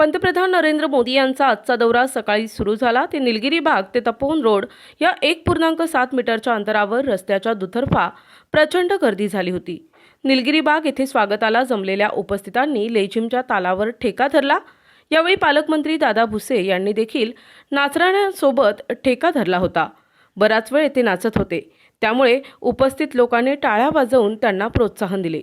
पंतप्रधान नरेंद्र मोदी यांचा आजचा दौरा सकाळी सुरू झाला. ते निलगिरी बाग ते तपोवन रोड या एक पूर्णांक सात मीटरच्या अंतरावर रस्त्याच्या दुतर्फा प्रचंड गर्दी झाली होती. निलगिरी बाग येथे स्वागताला जमलेल्या उपस्थितांनी लेझिमच्या तालावर ठेका धरला. यावेळी पालकमंत्री दादा भुसे यांनी देखील नाचणाऱ्यांसोबत ठेका धरला होता. बराच वेळ ते नाचत होते. त्यामुळे उपस्थित लोकांनी टाळ्या वाजवून त्यांना प्रोत्साहन दिले.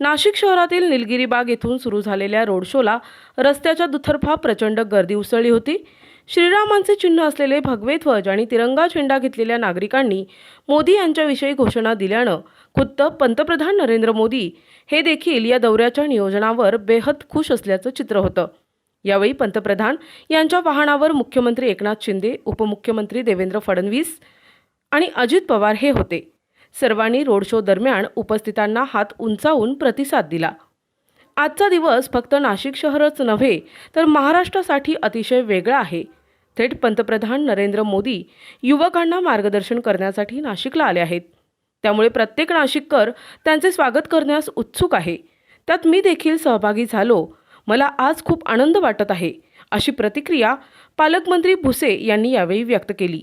नाशिक शहरातील निलगिरी बाग येथून सुरू झालेल्या रोड शोला रस्त्याच्या दुतर्फा प्रचंड गर्दी उसळली होती. श्रीरामांचे चिन्ह असलेले भगवे ध्वज आणि तिरंगा झेंडा घेतलेल्या नागरिकांनी मोदी यांच्याविषयी घोषणा दिल्यानं खुद्द पंतप्रधान नरेंद्र मोदी हे देखील या दौऱ्याच्या नियोजनावर बेहद खुश असल्याचं चित्र होतं. यावेळी पंतप्रधान यांच्या वाहनावर मुख्यमंत्री एकनाथ शिंदे उपमुख्यमंत्री देवेंद्र फडणवीस आणि अजित पवार हे होते. सर्वांनी रोड शो दरम्यान उपस्थितांना हात उंचावून प्रतिसाद दिला. आजचा दिवस फक्त नाशिक शहरच नव्हे तर महाराष्ट्रासाठी अतिशय वेगळा आहे. थेट पंतप्रधान नरेंद्र मोदी युवकांना मार्गदर्शन करण्यासाठी नाशिकला आले आहेत. त्यामुळे प्रत्येक नाशिककर त्यांचे स्वागत करण्यास उत्सुक आहे. त्यात मी देखील सहभागी झालो. मला आज खूप आनंद वाटत आहे अशी प्रतिक्रिया पालकमंत्री भुसे यांनी यावेळी व्यक्त केली.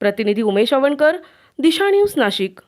प्रतिनिधी उमेश अवणकर दिशा न्यूज नाशिक.